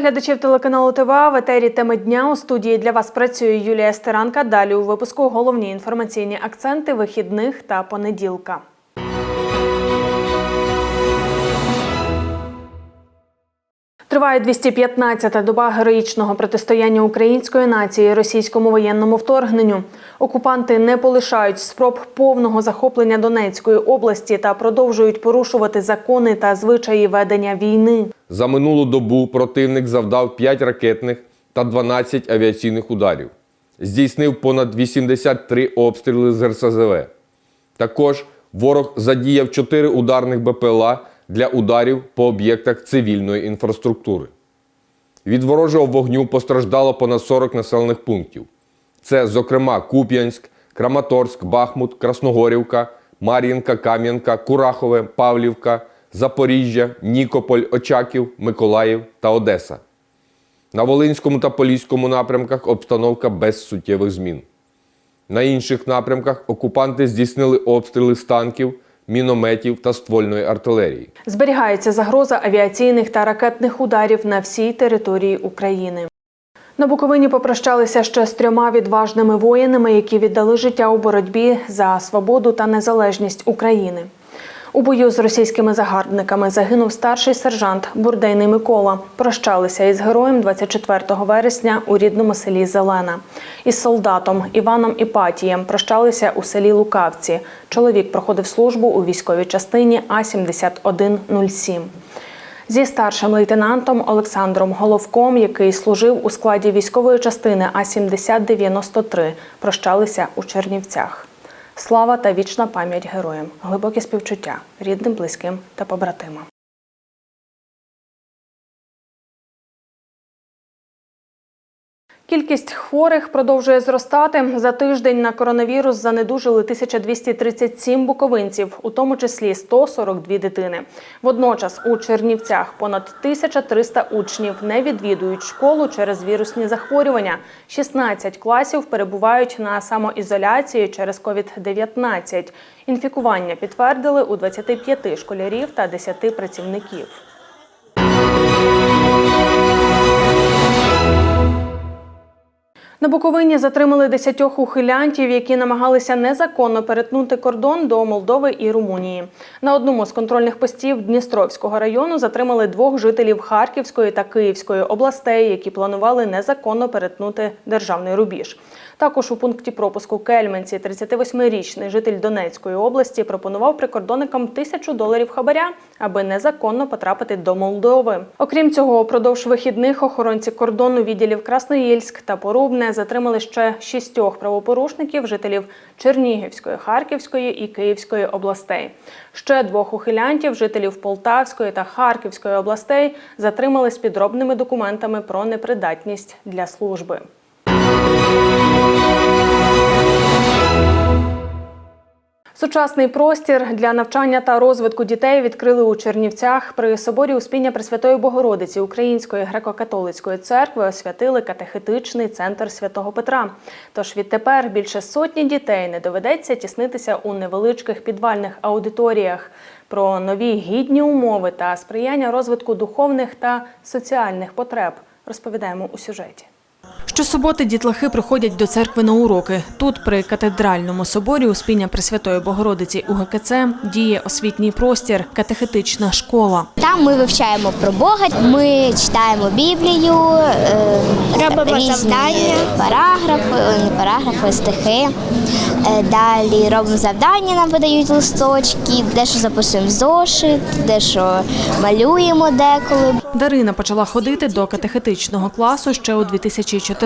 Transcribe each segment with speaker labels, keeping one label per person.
Speaker 1: Глядачів телеканалу ТВА. В етері теми дня у студії для вас працює Юлія Стеранка. Далі у випуску головні інформаційні акценти вихідних та понеділка. Триває 215-та доба героїчного протистояння української нації російському воєнному вторгненню. Окупанти не полишають спроб повного захоплення Донецької області та продовжують порушувати закони та звичаї ведення війни.
Speaker 2: За минулу добу противник завдав 5 ракетних та 12 авіаційних ударів. Здійснив понад 83 обстріли з РСЗВ. Також ворог задіяв 4 ударних БПЛА для ударів по об'єктах цивільної інфраструктури. Від ворожого вогню постраждало понад 40 населених пунктів. Це, зокрема, Куп'янськ, Краматорськ, Бахмут, Красногорівка, Мар'їнка, Кам'янка, Курахове, Павлівка, Запоріжжя, Нікополь, Очаків, Миколаїв та Одеса. На Волинському та Поліському напрямках обстановка без суттєвих змін. На інших напрямках окупанти здійснили обстріли з танків, мінометів та ствольної артилерії.
Speaker 1: Зберігається загроза авіаційних та ракетних ударів на всій території України. На Буковині попрощалися ще з трьома відважними воїнами, які віддали життя у боротьбі за свободу та незалежність України. У бою з російськими загарбниками загинув старший сержант Бурдейний Микола. Прощалися із героєм 24 вересня у рідному селі Зелена. Із солдатом Іваном Іпатієм прощалися у селі Лукавці. Чоловік проходив службу у військовій частині А 7107 Зі старшим лейтенантом Олександром Головком, який служив у складі військової частини А 7093 прощалися у Чернівцях. Слава та вічна пам'ять героям, глибокі співчуття рідним, близьким та побратимам. Кількість хворих продовжує зростати. За тиждень на коронавірус занедужили 1237 буковинців, у тому числі 142 дитини. Водночас у Чернівцях понад 1300 учнів не відвідують школу через вірусні захворювання. 16 класів перебувають на самоізоляції через COVID-19. Інфікування підтвердили у 25 школярів та 10 працівників. На Буковині затримали десятьох ухилянтів, які намагалися незаконно перетнути кордон до Молдови і Румунії. На одному з контрольних постів Дністровського району затримали двох жителів Харківської та Київської областей, які планували незаконно перетнути державний рубіж. Також у пункті пропуску Кельменці 38-річний житель Донецької області пропонував прикордонникам тисячу доларів хабаря, аби незаконно потрапити до Молдови. Окрім цього, упродовж вихідних охоронці кордону відділів Красноїльськ та Порубне затримали ще шістьох правопорушників, жителів Чернігівської, Харківської і Київської областей. Ще двох ухилянтів, жителів Полтавської та Харківської областей, затримали з підробними документами про непридатність для служби. Сучасний простір для навчання та розвитку дітей відкрили у Чернівцях. При соборі Успіння Пресвятої Богородиці Української греко-католицької церкви освятили катехетичний центр святого Петра. Тож відтепер більше сотні дітей не доведеться тіснитися у невеличких підвальних аудиторіях. Про нові гідні умови та сприяння розвитку духовних та соціальних потреб розповідаємо у сюжеті. Щосуботи дітлахи приходять до церкви на уроки. Тут, при катедральному соборі Успіння Пресвятої Богородиці УГКЦ, діє освітній простір, катехетична школа.
Speaker 3: Там ми вивчаємо про Бога, ми читаємо Біблію, е,
Speaker 4: Робимо
Speaker 3: різні
Speaker 4: завдання.
Speaker 3: параграфи, е, не параграфи, стихи. Е, Далі робимо завдання, нам видають листочки, дещо записуємо в зошит, дещо малюємо деколи.
Speaker 1: Дарина почала ходити до катехетичного класу ще у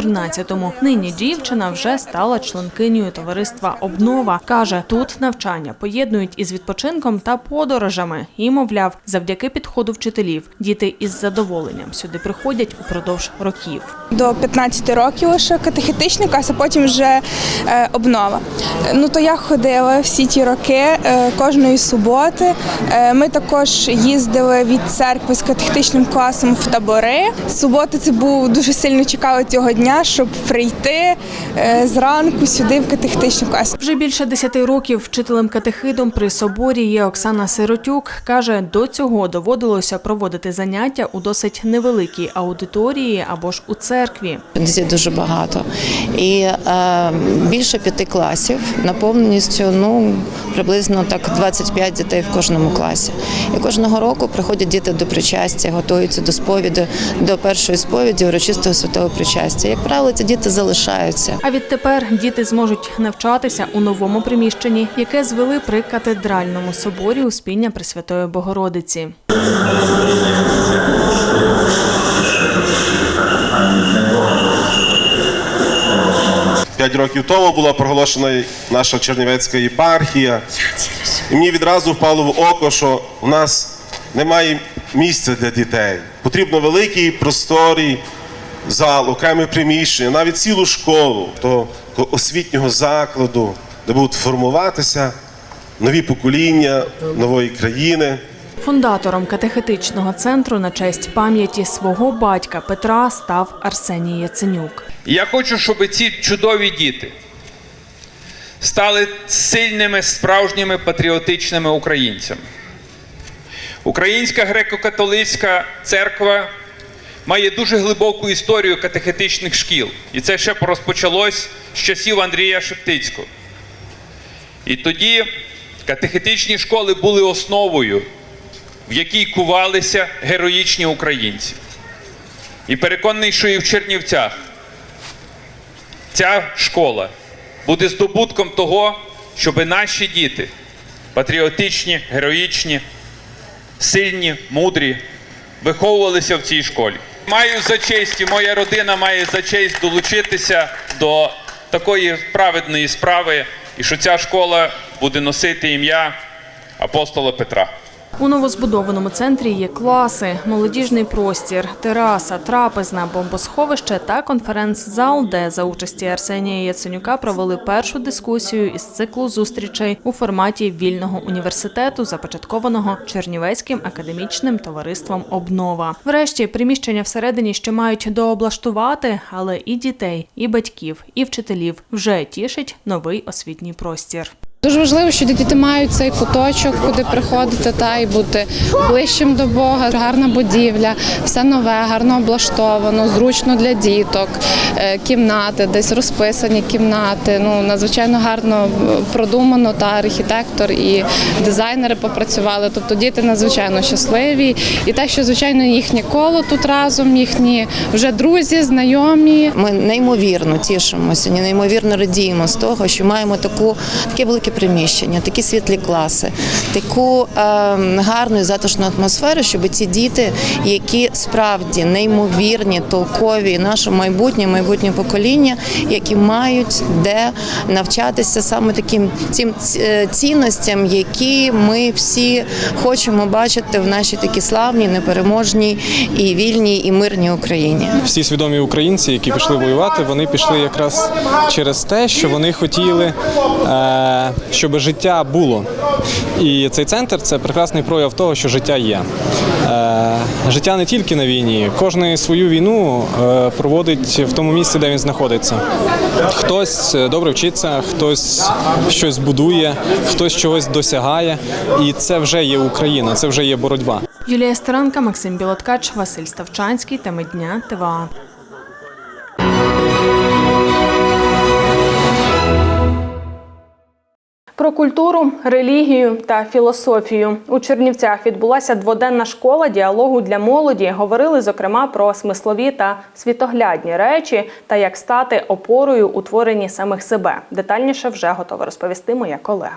Speaker 1: 2014-му. Нині дівчина вже стала членкинею товариства Обнова. каже, тут навчання поєднують із відпочинком та подорожами. І, мовляв, завдяки підходу вчителів діти із задоволенням сюди приходять упродовж років.
Speaker 4: До 15 років лише катехетичний клас, а потім вже е, обнова. Ну то я ходила всі ті роки е, кожної суботи. Е, ми також їздили від церкви з катехетичним класом в табори. Субота це був дуже сильно чекали цього дня, щоб прийти е, зранку сюди в катехетичний клас.
Speaker 1: Вже більше 10 років вчителем катехидом при соборі є Оксана Сиротюк. Каже, до цього доводилося проводити заняття у досить невеликій аудиторії або ж у церкві.
Speaker 5: Дітей дуже багато. І е, більше п'яти класів наповненістю ну, приблизно так 25 дітей в кожному класі. І кожного року приходять діти до причастя, готуються до сповіді, до першої сповіді урочистого святого причастя. Як правило, ці діти залишаються.
Speaker 1: А відтепер діти зможуть навчатися у новому приміщенні, яке звели при катедральному соборі Успіння Пресвятої Богородиці.
Speaker 6: П'ять років тому була проголошена наша Чернівецька єпархія. І мені відразу впало в око, що у нас немає місця для дітей. Потрібно великий просторий зал, окреме приміщення, навіть цілу школу того освітнього закладу, де будуть формуватися нові покоління нової країни.
Speaker 1: Фундатором катехетичного центру на честь пам'яті свого батька Петра став Арсеній Яценюк.
Speaker 7: Я хочу, щоб ці чудові діти стали сильними справжніми патріотичними українцями. Українська греко-католицька церква має дуже глибоку історію катехетичних шкіл. І це ще розпочалось з часів Андрія Шептицького. І тоді катехетичні школи були основою, в якій кувалися героїчні українці. І переконаний, що і в Чернівцях ця школа буде здобутком того, щоб наші діти патріотичні, героїчні, сильні, мудрі, виховувалися в цій школі. Маю за честь, і моя родина має за честь долучитися до такої праведної справи, і що ця школа буде носити ім'я апостола Петра.
Speaker 1: У новозбудованому центрі є класи, молодіжний простір, тераса, трапезна, бомбосховище та конференц-зал, де за участі Арсенія Яценюка провели першу дискусію із циклу зустрічей у форматі вільного університету, започаткованого Чернівецьким академічним товариством Обнова. Врешті приміщення всередині ще мають дооблаштувати, але і дітей, і батьків, і вчителів вже тішить новий освітній простір.
Speaker 8: Дуже важливо, що діти мають цей куточок, куди приходити та і бути ближчим до Бога. Гарна будівля, все нове, гарно облаштовано, зручно для діток, е, кімнати, десь розписані кімнати. Ну надзвичайно гарно е, продумано. Та архітектор і дизайнери попрацювали. Тобто діти надзвичайно щасливі. І те, що звичайно їхнє коло тут разом, їхні вже друзі, знайомі.
Speaker 5: Ми неймовірно тішимося, неймовірно радіємо з того, що маємо таку таке велике приміщення, такі світлі класи, таку е, гарну і затишну атмосферу, щоб ці діти, які справді неймовірні, толкові, наше майбутнє, майбутнє покоління, які мають де навчатися саме таким цим е, цінностям, які ми всі хочемо бачити в нашій такій славній, непереможній і вільній і мирній Україні.
Speaker 9: всі свідомі українці, які пішли воювати, вони пішли якраз через те, що вони хотіли, щоб життя було. І цей центр це прекрасний прояв того, що життя є. Е, Життя не тільки на війні, кожен свою війну е, проводить в тому місці, де він знаходиться. Хтось е, добре вчиться, хтось щось будує, хтось чогось досягає, і це вже є Україна, це вже є боротьба.
Speaker 1: Юлія Стеранка, Максим Білоткач, Василь Ставчанський. Теми дня ТВА. Про культуру, релігію та філософію у Чернівцях відбулася дводенна школа діалогу для молоді. Говорили зокрема про смислові та світоглядні речі та як стати опорою у творенні самих себе. Детальніше вже готова розповісти моя колега.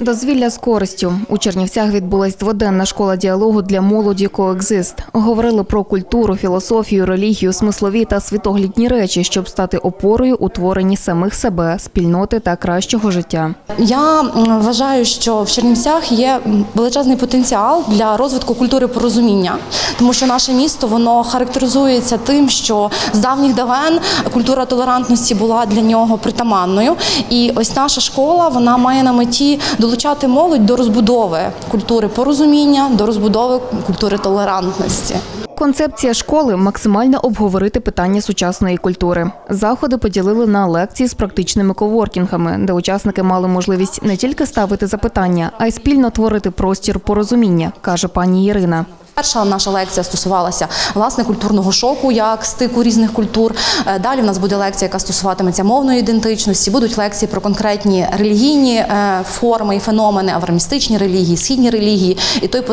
Speaker 10: Дозвілля з користю у Чернівцях відбулась дводенна школа діалогу для молоді «Коекзист». Говорили про культуру, філософію, релігію, смислові та світоглядні речі, щоб стати опорою у творенні самих себе, спільноти та кращого життя.
Speaker 11: Я вважаю, що в Чернівцях є величезний потенціал для розвитку культури порозуміння, тому що наше місто воно характеризується тим, що з давніх давен культура толерантності була для нього притаманною. І ось наша школа вона має на меті долучати молодь до розбудови культури порозуміння, до розбудови культури толерантності.
Speaker 10: Концепція школи максимально обговорити питання сучасної культури. Заходи поділили на лекції з практичними коворкінгами, де учасники мали можливість не тільки ставити запитання, а й спільно творити простір порозуміння, каже пані Ірина.
Speaker 11: Перша наша лекція стосувалася власне культурного шоку, як стику різних культур. Е, Далі в нас буде лекція, яка стосуватиметься мовної ідентичності. Будуть лекції про конкретні релігійні е, форми і феномени, аврамістичні релігії, східні релігії, і той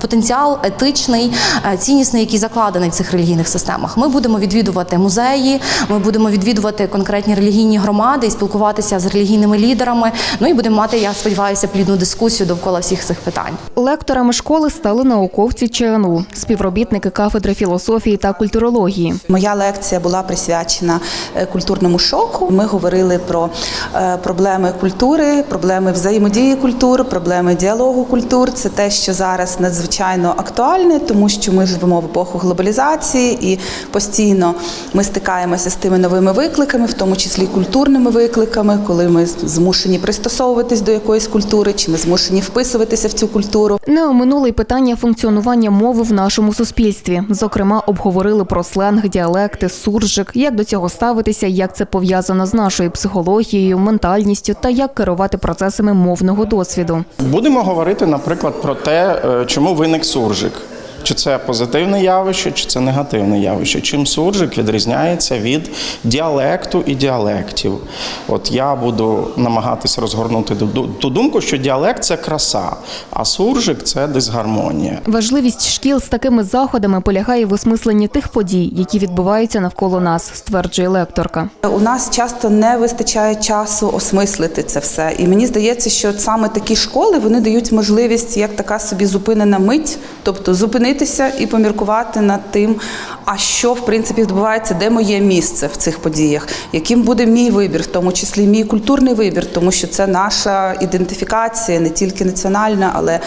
Speaker 11: потенціал етичний, е, ціннісний, який закладений в цих релігійних системах. Ми будемо відвідувати музеї, ми будемо відвідувати конкретні релігійні громади і спілкуватися з релігійними лідерами. Ну і будемо мати, я сподіваюся, плідну дискусію довкола всіх цих питань.
Speaker 10: Лекторами школи стали науковці ЧНУ, співробітники кафедри філософії та культурології.
Speaker 12: Моя лекція була присвячена е, культурному шоку. Ми говорили про е, проблеми культури, проблеми взаємодії культур, проблеми діалогу культур. Це те, що зараз надзвичайно актуальне, тому що ми живемо в епоху глобалізації і постійно ми стикаємося з тими новими викликами, в тому числі культурними викликами, коли ми змушені пристосовуватись до якоїсь культури, чи ми змушені вписуватися в цю культуру.
Speaker 10: Не оминули й питання функціонування мови в нашому суспільстві. Зокрема, обговорили про сленг, діалекти, суржик, як до цього ставитися, як це пов'язано з нашою психологією, ментальністю та як керувати процесами мовного досвіду.
Speaker 13: Будемо говорити, наприклад, про те, е, чому виник суржик. Чи це позитивне явище, чи це негативне явище? Чим суржик відрізняється від діалекту і діалектів? От я буду намагатися розгорнути ту думку, що діалект це краса, а суржик це дисгармонія.
Speaker 10: Важливість шкіл з такими заходами полягає в осмисленні тих подій, які відбуваються навколо нас, стверджує лекторка.
Speaker 12: У нас часто не вистачає часу осмислити це все. І мені здається, що саме такі школи вони дають можливість як така собі зупинена мить, тобто зупинитися і поміркувати над тим, а що в принципі відбувається, де моє місце в цих подіях, яким буде мій вибір, в тому числі мій культурний вибір, тому що це наша ідентифікація, не тільки національна, але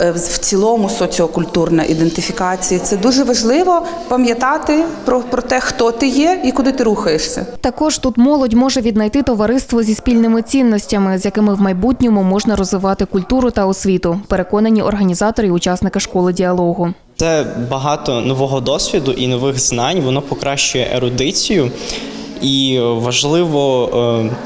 Speaker 12: е, в цілому соціокультурна ідентифікація. Це дуже важливо пам'ятати про, про те, хто ти є і куди ти рухаєшся.
Speaker 10: Також тут молодь може віднайти товариство зі спільними цінностями, з якими в майбутньому можна розвивати культуру та освіту. Переконані організатори і учасники школи діалогу.
Speaker 14: Це багато нового досвіду і нових знань, воно покращує ерудицію. І важливо, е,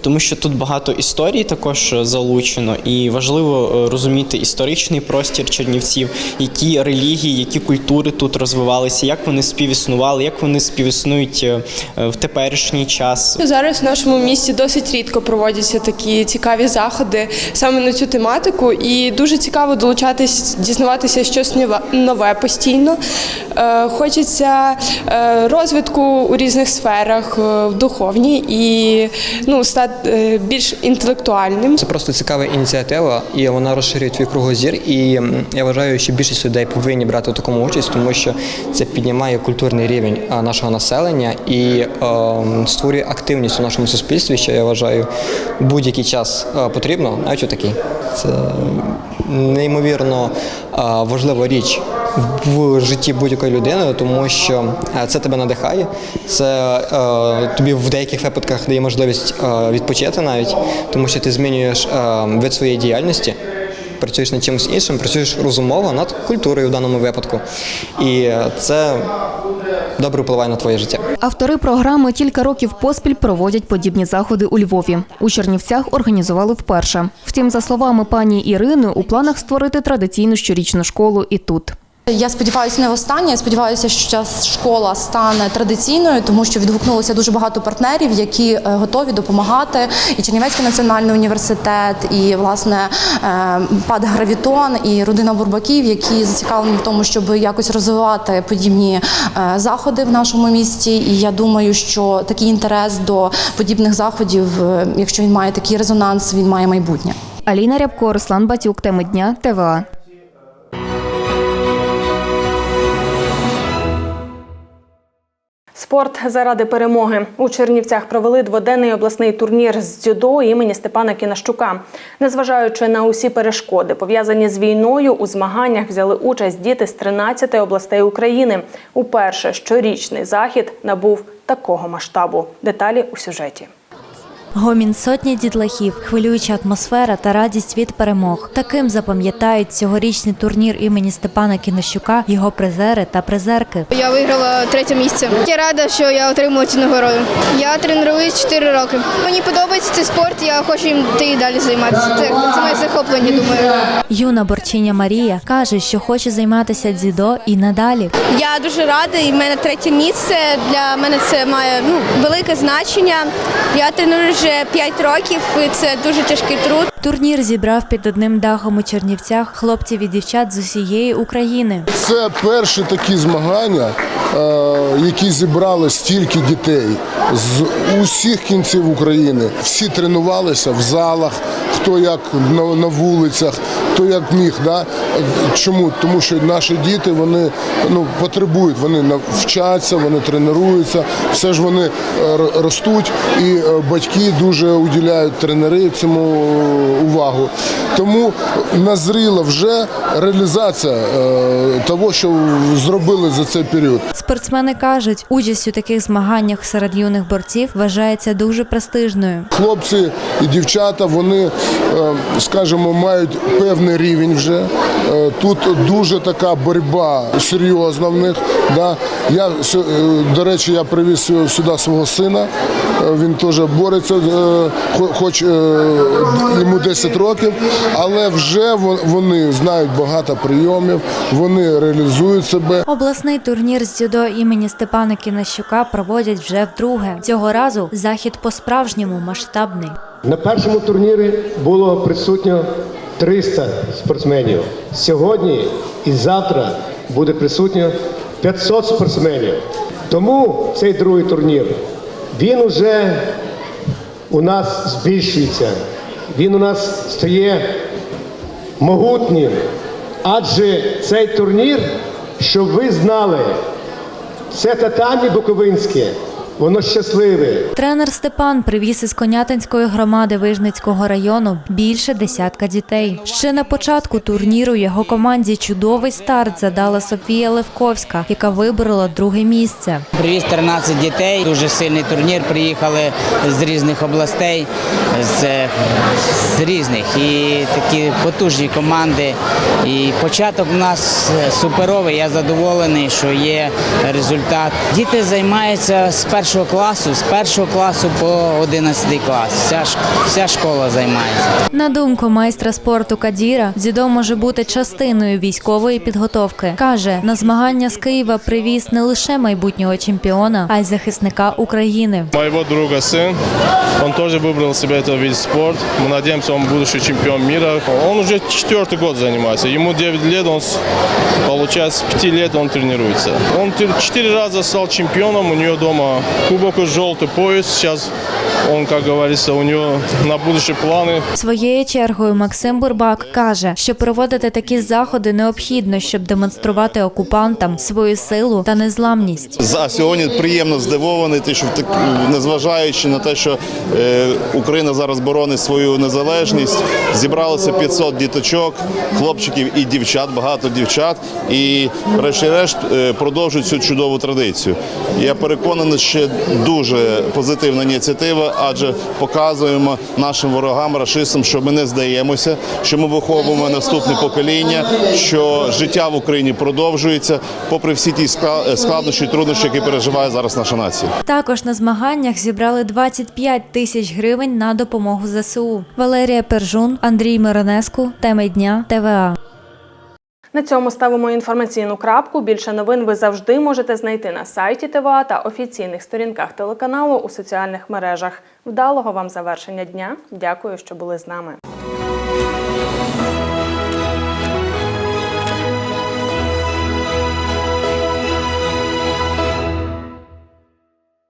Speaker 14: тому що тут багато історій також залучено, і важливо е, розуміти історичний простір Чернівців, які релігії, які культури тут розвивалися, як вони співіснували, як вони співіснують е, е, в теперішній час.
Speaker 4: Зараз в нашому місті досить рідко проводяться такі цікаві заходи саме на цю тематику, і дуже цікаво долучатись, дізнаватися щось нове- постійно. Е, Хочеться е, розвитку у різних сферах, е, в духовній і ну, стати е, більш інтелектуальним.
Speaker 15: Це просто цікава ініціатива, і вона розширює твій кругозір. І я вважаю, що більшість людей повинні брати в такому участь, тому що це піднімає культурний рівень нашого населення і ем, створює активність у нашому суспільстві, що я вважаю будь-який час е, потрібно, навіть у такий. Це неймовірно е, важлива річ в житті будь-якої людини, тому що е, це тебе надихає, це е, тобі в деяких випадках дає можливість е, відпочити навіть, тому що ти змінюєш е, вид своєї діяльності. Працюєш над чимось іншим, працюєш розумово над культурою в даному випадку. І це добре впливає на твоє життя.
Speaker 10: Автори програми кілька років поспіль проводять подібні заходи у Львові. У Чернівцях організували вперше. Втім, за словами пані Ірини, у планах створити традиційну щорічну школу і тут.
Speaker 11: Я сподіваюся, не востаннє. Я сподіваюся, що ця школа стане традиційною, тому що відгукнулося дуже багато партнерів, які е, готові допомагати. І Чернівецький національний університет, і власне е, ПАД Гравітон, і родина Бурбаків, які зацікавлені в тому, щоб якось розвивати подібні е, заходи в нашому місті. І я думаю, що такий інтерес до подібних заходів, якщо він має такий резонанс, він має майбутнє.
Speaker 10: Аліна Рябко, Руслан Батюк, теми дня, ТВА.
Speaker 1: Спорт заради перемоги у Чернівцях провели дводенний обласний турнір з дзюдо імені Степана Кінащука. Незважаючи на усі перешкоди, пов'язані з війною, у змаганнях взяли участь діти з 13 областей України. Уперше щорічний захід набув такого масштабу. Деталі у сюжеті.
Speaker 16: Гомін сотні дітлахів, хвилююча атмосфера та радість від перемог. Таким запам'ятають цьогорічний турнір імені Степана Кінощука, його призери та призерки.
Speaker 17: Я виграла третє місце. Я рада, що я отримала цю нагороду. Я тренуюсь 4 роки. Мені подобається цей спорт, я хочу їм йти і далі займатися. Це, це моє захоплення, думаю.
Speaker 16: Юна борчиня Марія каже, що хоче займатися дзюдо і надалі.
Speaker 17: Я дуже рада, і в мене третє місце. Для мене це має ну, велике значення. Я треную вже 5 років, і це дуже тяжкий труд.
Speaker 16: Турнір зібрав під одним дахом у Чернівцях хлопців і дівчат з усієї України.
Speaker 18: Це перші такі змагання, е, які зібрали стільки дітей з усіх кінців України. Всі тренувалися в залах, хто як на, вулицях, хто як міг. Да? Чому? Тому що наші діти вони ну, потребують, вони нав- вчаться, вони тренуються, все ж вони е, ростуть, і е, батьки дуже уділяють тренери цьому увагу. Тому назріла вже реалізація е, того, що зробили за цей період.
Speaker 16: Спортсмени кажуть, участь у таких змаганнях серед юних борців вважається дуже престижною.
Speaker 18: Хлопці і дівчата, вони, е, скажімо, мають певний рівень вже. Е, Тут дуже така боротьба серйозна в них. Да. Я, до речі, я привіз сюди свого сина. Він теж бореться, хоч е, йому 10 років, але вже вони знають багато прийомів, вони реалізують себе.
Speaker 16: Обласний турнір з дзюдо імені Степана Кінощука проводять вже вдруге. Цього разу захід по-справжньому масштабний.
Speaker 19: На першому турнірі було присутньо 300 спортсменів. Сьогодні і завтра буде присутньо 500 спортсменів. Тому цей другий турнір він уже у нас збільшується. Він у нас стає могутнім. Адже цей турнір, щоб ви знали, це татамі Буковинське, воно щасливе.
Speaker 16: Тренер Степан привіз із Конятинської громади Вижницького району більше десятка дітей. Ще на початку турніру його команді чудовий старт задала Софія Левковська, яка виборола друге місце.
Speaker 20: Привіз 13 дітей, дуже сильний турнір. Приїхали з різних областей, з, з різних і такі потужні команди. І початок у нас суперовий. Я задоволений, що є результат. Діти займаються з першого класу, з першого класу по 11 клас. Вся, ш- вся школа займається.
Speaker 16: На думку майстра спорту Кадіра, дзюдо може бути частиною військової підготовки. Каже, на змагання з Києва привіз не лише майбутнього чемпіона, а й захисника України.
Speaker 21: Моего друга сын, он тоже выбрал себе этот вид спорта. Мы надеемся, он будущий чемпион мира. Он уже четвертый год занимается. Ему 9 лет, он, с- получается, с 5 лет он тренируется. Он тр- четыре раза стал чемпионом, у него дома кубок желтый пояс. Сейчас он, как говорится, у него на будущие планы.
Speaker 16: Своєю чергою Максим Бурбак каже, що проводити такі заходи необхідно, щоб демонструвати окупантам свою силу та незламність.
Speaker 22: За сьогодні приємно здивований, те, що в так- незважаючи на те, що е, Україна зараз боронить свою незалежність, зібралося 500 діточок, хлопчиків і дівчат, багато дівчат, і врешті-решт е, продовжують цю чудову традицію. Я переконаний, що дуже позитивна ініціатива, адже показуємо нашим ворогам, рашистам, що ми не здаємося, що ми виховуємо наступне покоління, що життя в Україні продовжується, попри всі ті складнощі і труднощі, які переживає зараз наша нація.
Speaker 16: Також на змаганнях зібрали 25 тисяч гривень на допомогу ЗСУ. Валерія Пержун, Андрій Миронеску. Теми дня ТВА.
Speaker 1: На цьому ставимо інформаційну крапку. Більше новин ви завжди можете знайти на сайті ТВА та офіційних сторінках телеканалу у соціальних мережах. Вдалого вам завершення дня. Дякую, що були з нами.